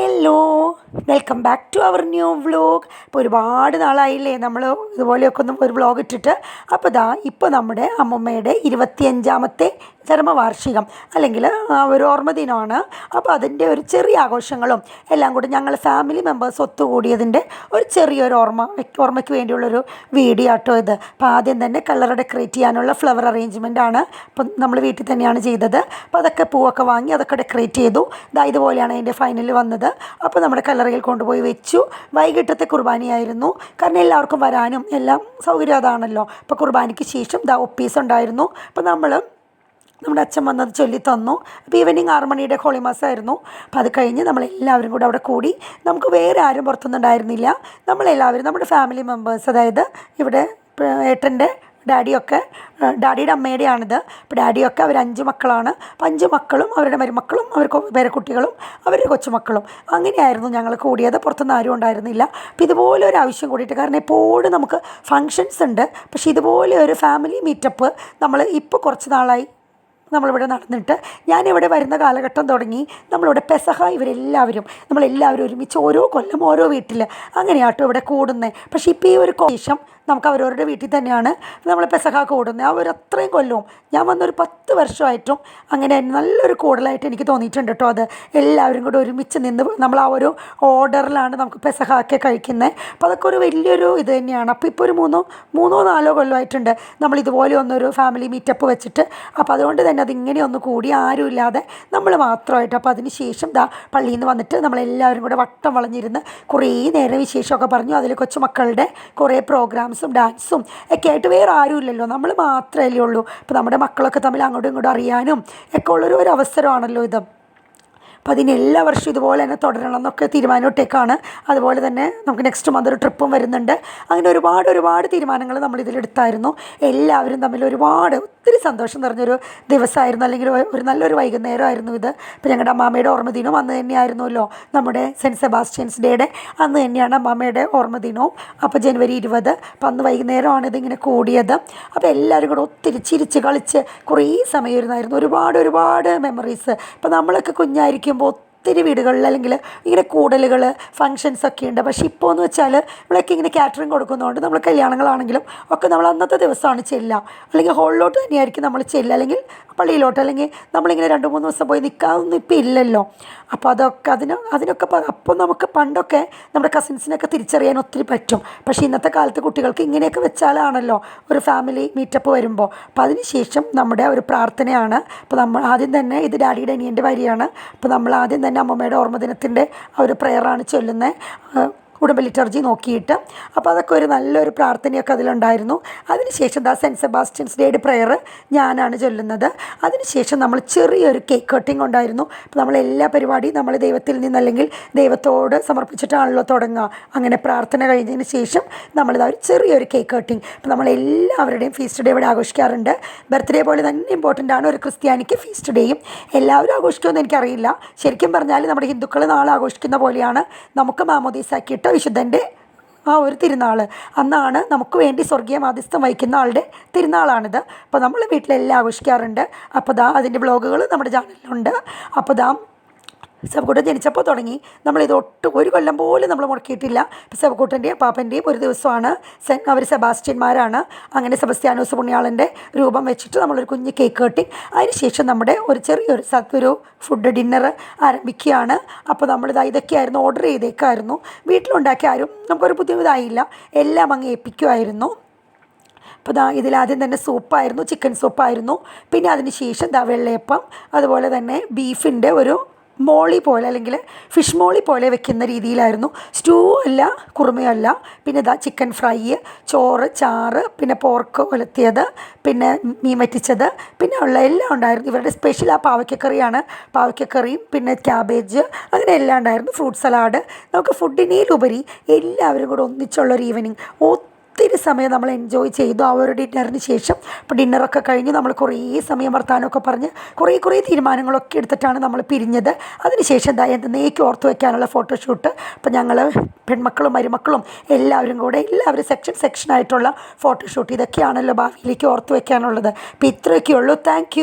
hello. Welcome back to our new vlog ഇപ്പോൾ ഒരുപാട് നാളായില്ലേ നമ്മൾ ഇതുപോലെയൊക്കെ ഒന്ന് ഒരു വ്ലോഗ് ഇട്ടിട്ട്. അപ്പോൾ ദാ ഇപ്പോൾ നമ്മുടെ അമ്മമ്മയുടെ ഇരുപത്തിയഞ്ചാമത്തെ ചരമവാർഷികം. അല്ലെങ്കിൽ ഒരു ഓർമ്മ ദിനമാണ്. അപ്പോൾ അതിന്റെ ഒരു ചെറിയ ആഘോഷങ്ങളും എല്ലാം കൂടി ഞങ്ങൾ ഫാമിലി മെമ്പേഴ്സ് ഒത്തുകൂടിയതിന്റെ ഒരു ചെറിയൊരു ഓർമ്മ ഓർമ്മയ്ക്ക് വേണ്ടിയുള്ളൊരു വീഡിയോ ആട്ടോ ഇത്. അപ്പോൾ ആദ്യം തന്നെ കളർ ഡെക്കറേറ്റ് ചെയ്യാനുള്ള ഫ്ലവർ അറേഞ്ച്മെന്റ് ആണ് അപ്പം നമ്മൾ വീട്ടിൽ തന്നെയാണ് ചെയ്തത്. അപ്പോൾ അതൊക്കെ പൂവൊക്കെ വാങ്ങി അതൊക്കെ ഡെക്കറേറ്റ് ചെയ്തു. ഇതാ ഇതുപോലെയാണ് അതിന്റെ ഫൈനൽ വന്നത്. അപ്പോൾ നമ്മുടെ കല്ലറയിൽ കൊണ്ടുപോയി വെച്ചു. വൈകിട്ടത്തെ കുർബാനയായിരുന്നു. കാരണം എല്ലാവർക്കും വരാനും എല്ലാം സൗകര്യം അതാണല്ലോ. അപ്പോൾ കുർബാനയ്ക്ക് ശേഷം ദ ഒപ്പീസ് ഉണ്ടായിരുന്നു. അപ്പോൾ നമ്മൾ നമ്മുടെ അച്ഛൻ വന്നത് ചൊല്ലി തന്നു. അപ്പോൾ ഈവനിങ് ആറ് മണിയുടെ ഹോളി മാസമായിരുന്നു അപ്പോൾ അത് കഴിഞ്ഞ് നമ്മളെല്ലാവരും കൂടെ അവിടെ കൂടി. നമുക്ക് വേറെ ആരും പുറത്തുനിന്നുണ്ടായിരുന്നില്ല നമ്മളെല്ലാവരും നമ്മുടെ ഫാമിലി മെമ്പേഴ്സ് അതായത് ഇവിടെ ഏട്ടന്റെ ഡാഡിയൊക്കെ ഡാഡിയുടെ അമ്മയുടെയാണിത്. അപ്പോൾ ഡാഡിയൊക്കെ അവർ അഞ്ച് മക്കളാണ്. അപ്പം അഞ്ച് മക്കളും അവരുടെ മരുമക്കളും അവർക്ക് പേരക്കുട്ടികളും അവരുടെ കൊച്ചുമക്കളും. അങ്ങനെയായിരുന്നു ഞങ്ങൾ കൂടിയത്. പുറത്തുനിന്ന് ആരും ഉണ്ടായിരുന്നില്ല. അപ്പോൾ ഇതുപോലെ ഒരു ആവശ്യം കൂടിയിട്ട് കാരണം എപ്പോഴും നമുക്ക് ഫങ്ഷൻസ് ഉണ്ട്. പക്ഷേ ഇതുപോലെ ഒരു ഫാമിലി മീറ്റപ്പ് നമ്മൾ ഇപ്പോൾ കുറച്ച് നാളായി നമ്മളിവിടെ നടന്നിട്ട് ഞാനിവിടെ വരുന്ന കാലഘട്ടം തുടങ്ങി നമ്മളിവിടെ പെസഹ ഇവരെല്ലാവരും നമ്മളെല്ലാവരും ഒരുമിച്ച് ഓരോ കൊല്ലം ഓരോ വീട്ടിൽ അങ്ങനെയാട്ടോ ഇവിടെ കൂടുന്നത് പക്ഷേ ഇപ്പോൾ ഈ ഒരു കോശം നമുക്ക് അവരവരുടെ വീട്ടിൽ തന്നെയാണ് നമ്മൾ പെസഹ കൂടുന്നത് അവർ അത്രയും കൊല്ലവും ഞാൻ വന്നൊരു പത്ത് വർഷമായിട്ടും അങ്ങനെ നല്ലൊരു കൂടലായിട്ട് എനിക്ക് തോന്നിയിട്ടുണ്ട് കേട്ടോ അത്. എല്ലാവരും കൂടെ ഒരുമിച്ച് നിന്ന് നമ്മൾ ആ ഒരു ഓർഡറിലാണ് നമുക്ക് പെസഹ ഒക്കെ കഴിക്കുന്നത് അപ്പോൾ അതൊക്കെ ഒരു വലിയൊരു ഇത് തന്നെയാണ്. അപ്പോൾ ഇപ്പോൾ ഒരു മൂന്നോ മൂന്നോ നാലോ കൊല്ലമായിട്ടുണ്ട്. നമ്മൾ ഇതുപോലെ ഒന്നൊരു ഫാമിലി മീറ്റപ്പ് വെച്ചിട്ട്. അപ്പോൾ അതുകൊണ്ട് തന്നെ അതിങ്ങനെ ഒന്ന് കൂടി ആരും ഇല്ലാതെ നമ്മൾ മാത്രമായിട്ട്. അപ്പോൾ അതിന് ശേഷം ദാ പള്ളിയിൽ നിന്ന് വന്നിട്ട് നമ്മളെല്ലാവരും കൂടെ വട്ടം വളഞ്ഞിരുന്ന് കുറേ നേരം വിശേഷമൊക്കെ പറഞ്ഞു. അതിൽ കൊച്ചുമക്കളുടെ കുറേ പ്രോഗ്രാംസും ഡാൻസും ഒക്കെ ആയിട്ട് വേറെ ആരുമില്ലല്ലോ. നമ്മൾ മാത്രമല്ലേ ഉള്ളൂ. അപ്പോൾ നമ്മുടെ മക്കളൊക്കെ തമ്മിൽ അങ്ങോട്ടും ഇങ്ങോട്ടും അറിയാനും ഒക്കെ ഉള്ളൊരു ഒരു അവസരമാണല്ലോ ഇത്. അപ്പോൾ അതിന് എല്ലാ വർഷവും ഇതുപോലെ തന്നെ തുടരണം എന്നൊക്കെ തീരുമാനമിട്ടേക്കാണ്. അതുപോലെ തന്നെ നമുക്ക് നെക്സ്റ്റ് മന്ത് ഒരു ട്രിപ്പും വരുന്നുണ്ട്. അങ്ങനെ ഒരുപാട് ഒരുപാട് തീരുമാനങ്ങൾ നമ്മൾ ഇതിലെടുത്തായിരുന്നു എല്ലാവരും തമ്മിൽ ഒരുപാട് ഒത്തിരി സന്തോഷം നിറഞ്ഞൊരു ദിവസമായിരുന്നു. അല്ലെങ്കിൽ ഒരു നല്ലൊരു വൈകുന്നേരമായിരുന്നു ഇത്. ഇപ്പോൾ ഞങ്ങളുടെ അമ്മാമ്മയുടെ ഓർമ്മദിനവും അന്ന് തന്നെയായിരുന്നല്ലോ. നമ്മുടെ സെന്റ് സെബാസ്റ്റ്യൻസ് ഡേയുടെ അന്ന് തന്നെയാണ് അമ്മാമ്മയുടെ ഓർമ്മദിനവും അപ്പോൾ ജനുവരി ഇരുപത്. അപ്പം അന്ന് വൈകുന്നേരമാണ് ഇതിങ്ങനെ കൂടിയത്. അപ്പോൾ എല്ലാവരും കൂടെ ഒത്തിരി ചിരിച്ച് കളിച്ച് കുറേ സമയം ഇരുന്നായിരുന്നു ഒരുപാട് ഒരുപാട് മെമ്മറീസ് ഇപ്പോൾ നമ്മളൊക്കെ കുഞ്ഞായിരിക്കും Bortimot ഒത്തിരി വീടുകളിൽ അല്ലെങ്കിൽ ഇങ്ങനെ കൂടലുകൾ ഫങ്ഷൻസ് ഒക്കെ ഉണ്ട്. പക്ഷേ ഇപ്പോൾ എന്ന് വെച്ചാൽ ഇവിടെയൊക്കെ ഇങ്ങനെ കാറ്ററിംഗ് കൊടുക്കുന്നതുകൊണ്ട് നമ്മൾ കല്യാണങ്ങളാണെങ്കിലും ഒക്കെ നമ്മൾ അന്നത്തെ ദിവസമാണ് ചെല്ലുക. അല്ലെങ്കിൽ ഹോളിലോട്ട് തന്നെയായിരിക്കും നമ്മൾ ചെല്ലുക. അല്ലെങ്കിൽ പള്ളിയിലോട്ട് അല്ലെങ്കിൽ നമ്മളിങ്ങനെ രണ്ട് മൂന്ന് ദിവസം പോയി നിൽക്കാതൊന്നും ഇപ്പം ഇല്ലല്ലോ. അപ്പോൾ അതൊക്കെ അതിന് അതിനൊക്കെ അപ്പോൾ നമുക്ക് പണ്ടൊക്കെ നമ്മുടെ കസിൻസിനൊക്കെ തിരിച്ചറിയാൻ ഒത്തിരി പറ്റും. പക്ഷേ ഇന്നത്തെ കാലത്ത് കുട്ടികൾക്ക് ഇങ്ങനെയൊക്കെ വെച്ചാലാണല്ലോ ഒരു ഫാമിലി മീറ്റപ്പ് വരുമ്പോൾ. അപ്പോൾ അതിനുശേഷം നമ്മുടെ ഒരു പ്രാർത്ഥനയാണ്. അപ്പോൾ നമ്മൾ ആദ്യം തന്നെ ഇത് ഡാഡിയുടെ അനിയന്റെ വരിയാണ്. അപ്പോൾ നമ്മൾ ആദ്യം തന്നെ അമ്മമ്മയുടെ ഓർമ്മദിനത്തിന്റെ ആ ഒരു പ്രെയറാണ് ചൊല്ലുന്നത്. ഉടമ്പ് ലിറ്റർജി നോക്കിയിട്ട്. അപ്പോൾ അതൊക്കെ ഒരു നല്ലൊരു പ്രാർത്ഥനയൊക്കെ അതിലുണ്ടായിരുന്നു. അതിനുശേഷം ദാ സെന്റ് സെബാസ്റ്റ്യൻസ് ഡേയുടെ പ്രെയർ ഞാനാണ് ചൊല്ലുന്നത്. അതിനുശേഷം നമ്മൾ ചെറിയൊരു കേക്ക് കട്ടിംഗ് ഉണ്ടായിരുന്നു. അപ്പോൾ നമ്മൾ എല്ലാ പരിപാടിയും നമ്മൾ ദൈവത്തിൽ നിന്നല്ലെങ്കിൽ ദൈവത്തോട് സമർപ്പിച്ചിട്ടാണല്ലോ തുടങ്ങുക. അങ്ങനെ പ്രാർത്ഥന കഴിഞ്ഞതിന് ശേഷം നമ്മളിതാ ഒരു ചെറിയൊരു കേക്ക് കട്ടിംഗ് അപ്പോൾ നമ്മൾ എല്ലാവരുടെയും ഫീസ്റ്റ് ഡേ ഇവിടെ ആഘോഷിക്കാറുണ്ട്. ബർത്ത്ഡേ പോലെ തന്നെ ഇമ്പോർട്ടന്റ് ആണ് ഒരു ക്രിസ്ത്യാനിക്ക് ഫീസ്റ്റ് ഡേയും എല്ലാവരും ആഘോഷിക്കുമെന്ന് എനിക്കറിയില്ല. ശരിക്കും പറഞ്ഞാൽ നമ്മുടെ ഹിന്ദുക്കൾ നാളെ ആഘോഷിക്കുന്ന പോലെയാണ്. നമുക്ക് മാമോദീസാക്കിയിട്ട് വിശുദ്ധന്റെ ആ ഒരു തിരുനാൾ അന്നാണ് നമുക്ക് വേണ്ടി സ്വർഗീയ മാധ്യസ്ഥം വഹിക്കുന്ന ആളുടെ തിരുനാളാണിത്. അപ്പോൾ നമ്മൾ വീട്ടിലെല്ലാം ആഘോഷിക്കാറുണ്ട്. അപ്പോൾ ദാ അതിന്റെ ബ്ലോഗുകൾ നമ്മുടെ ചാനലിലുണ്ട്. അപ്പോൾ ദാ സെബക്കൂട്ടൻ ജനിച്ചപ്പോൾ തുടങ്ങി. നമ്മളിത് ഒട്ടും ഒരു കൊല്ലം പോലും നമ്മൾ മുടക്കിയിട്ടില്ല. സെവക്കൂട്ടന്റെയും പാപ്പന്റെയും ഒരു ദിവസമാണ് അവർ സെബാസ്റ്റ്യന്മാരാണ്. അങ്ങനെ സെബസ്ത്യാനോസ് പുണ്യാളന്റെ രൂപം വെച്ചിട്ട് നമ്മളൊരു കുഞ്ഞ് കേക്ക് കട്ടിങ് അതിനുശേഷം നമ്മുടെ ഒരു ചെറിയൊരു ഒരു ഫുഡ് ഡിന്നർ ആരംഭിക്കുകയാണ്. അപ്പോൾ നമ്മളിത് ഇതൊക്കെയായിരുന്നു ഓർഡർ ചെയ്തേക്കായിരുന്നു. വീട്ടിലുണ്ടാക്കിയ ആരും നമുക്കൊരു ബുദ്ധിമുട്ടായില്ല. എല്ലാം അങ്ങ് ഏൽപ്പിക്കുമായിരുന്നു. അപ്പോൾ ദാ ഇതിലാദ്യം തന്നെ സൂപ്പായിരുന്നു ചിക്കൻ സൂപ്പായിരുന്നു പിന്നെ അതിന് ശേഷം ദാ വെള്ളയപ്പം അതുപോലെ തന്നെ ബീഫിന്റെ ഒരു മോളി പോലെ അല്ലെങ്കിൽ ഫിഷ് മോളി പോലെ വെക്കുന്ന രീതിയിലായിരുന്നു. സ്റ്റൂ അല്ല കുറുമയല്ല പിന്നെ ഇതാ ചിക്കൻ ഫ്രൈ ചോറ് ചാറ് പിന്നെ പോർക്ക് ഒലത്തിയത് പിന്നെ മീൻ വറ്റിച്ചത് പിന്നെ ഉള്ള എല്ലാം ഉണ്ടായിരുന്നു. ഇവരുടെ സ്പെഷ്യൽ ആ പാവയ്ക്കക്കറിയാണ്. പാവയ്ക്കക്കറിയും പിന്നെ ക്യാബേജ് അങ്ങനെ എല്ലാം ഉണ്ടായിരുന്നു. ഫ്രൂട്ട് സലാഡ് നമുക്ക് ഫുഡിനേലുപരി എല്ലാവരും കൂടെ ഒന്നിച്ചുള്ളൊരു ഈവനിങ് ഒത്തിരി സമയം നമ്മൾ എൻജോയ് ചെയ്തു ആ ഒരു ഡിന്നറിന് ശേഷം. ഇപ്പോൾ ഡിന്നറൊക്കെ കഴിഞ്ഞ് നമ്മൾ കുറേ സമയം വർത്താനമൊക്കെ പറഞ്ഞ് കുറേ കുറേ തീരുമാനങ്ങളൊക്കെ എടുത്തിട്ടാണ് നമ്മൾ പിരിഞ്ഞത്. അതിനുശേഷം എന്താ എന്നേക്ക് ഓർത്ത് വയ്ക്കാനുള്ള ഫോട്ടോഷൂട്ട് അപ്പോൾ ഞങ്ങൾ പെൺമക്കളും മരുമക്കളും എല്ലാവരും കൂടെ എല്ലാവരും സെക്ഷൻ സെക്ഷനായിട്ടുള്ള ഫോട്ടോഷൂട്ട് ഇതൊക്കെയാണല്ലോ ഭാവിയിലേക്ക് ഓർത്ത് വയ്ക്കാനുള്ളത് അപ്പോൾ ഇത്രയൊക്കെ ഉള്ളൂ. താങ്ക്